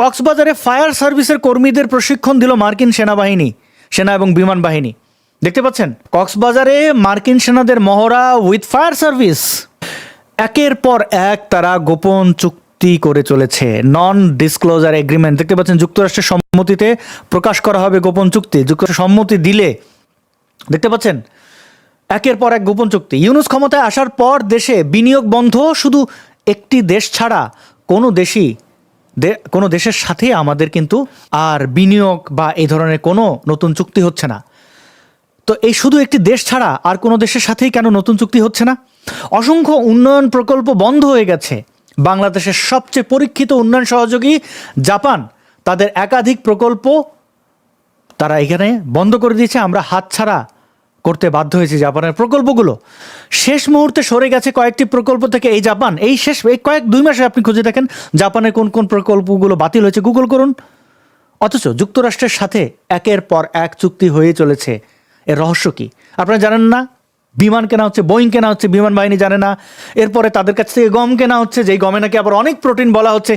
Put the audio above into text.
কক্সবাজারে ফায়ার সার্ভিসের কর্মীদের প্রশিক্ষণ দিল মার্কিন সেনাবাহিনী, সেনা এবং বিমান বাহিনী। দেখতে পাচ্ছেন, কক্সবাজারে মার্কিন সেনাদের মহড়া উইথ ফায়ার সার্ভিস একের পর এক তারা গোপন চুক্তি করে চলেছে নন ডিসক্লোজার এগ্রিমেন্ট দেখতে পাচ্ছেন, যুক্তরাষ্ট্রের সম্মতিতে প্রকাশ করা হবে গোপন চুক্তি। যুক্তরাষ্ট্র সম্মতি দিলে, দেখতে পাচ্ছেন, একের পর এক গোপন চুক্তি। ইউনুস ক্ষমতায় আসার পর দেশে বিনিয়োগ বন্ধ, শুধু একটি দেশ ছাড়া কোনো দেশই কোনো দেশের সাথে আমাদের কিন্তু আর বিনিয়োগ বা এই ধরনের কোনো নতুন চুক্তি হচ্ছে না। তো এই শুধু একটি দেশ ছাড়া আর কোনো দেশের সাথেই কেন নতুন চুক্তি হচ্ছে না? অসংখ্য উন্নয়ন প্রকল্প বন্ধ হয়ে গেছে। বাংলাদেশের সবচেয়ে পরীক্ষিত উন্নয়ন সহযোগী জাপান, তাদের একাধিক প্রকল্প তারা এখানে বন্ধ করে দিয়েছে। আমরা হাতছাড়া করতে বাধ্য হয়েছি জাপানের প্রকল্পগুলো। শেষ মুহূর্তে সরে গেছে কয়েকটি প্রকল্প থেকে এই জাপান। এই শেষ, এই কয়েক দুই মাসে আপনি খুঁজে দেখেন জাপানের কোন কোন প্রকল্পগুলো বাতিল হয়েছে। গুগল করুন। অথচ যুক্তরাষ্ট্রের সাথে একের পর এক চুক্তি হয়ে চলেছে। এর রহস্য কি? আপনারা জানেন না? বিমান কেনা হচ্ছে, বোয়িং কেনা হচ্ছে, বিমান বাহিনী জানে না। এরপরে তাদের কাছ থেকে গম কেনা হচ্ছে, যেই গমে নাকি আবার অনেক প্রোটিন বলা হচ্ছে।